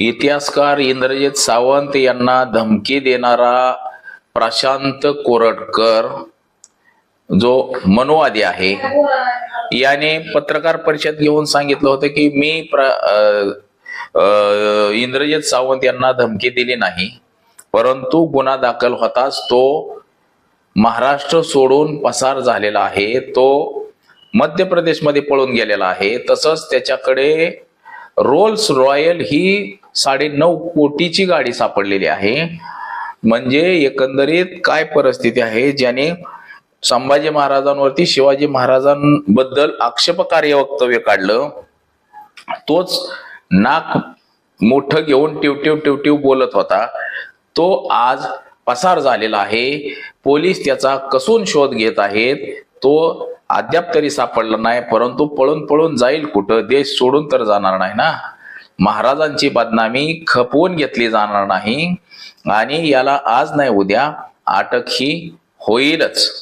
इतिहासकार इंद्रजित सावंत यांना धमकी देणारा प्रशांत कोरटकर जो मनुवादी आहे याने पत्रकार परिषद घेऊन सांगितलं होतं की मी प्र इंद्रजित सावंत यांना धमकी दिली नाही परंतु गुन्हा दाखल होताच तो महाराष्ट्र सोडून पसार झालेला आहे तो मध्य प्रदेशमध्ये पळून गेलेला आहे तसंच त्याच्याकडे रोल्स रॉयल ही साडे नऊ कोटीची गाडी सापडलेली आहे. म्हणजे एकंदरीत काय परिस्थिती आहे? ज्याने संभाजी महाराजांवरती शिवाजी महाराजांबद्दल आक्षेपकार्य वक्तव्य काढलं तोच नाक मोठं घेऊन टिवटिव टिवटिव बोलत होता. तो आज पसार झालेला आहे. पोलीस त्याचा कसून शोध घेत आहेत? तो अद्याप तरी सापडलं नाही परंतु पळून पळून जाईल कुठं देश सोडून तर जाणार नाही ना. महाराजांची बदनामी खपवून घेतली जाणार नाही. आणि याला आज नाही उद्या अटक ही होईलच.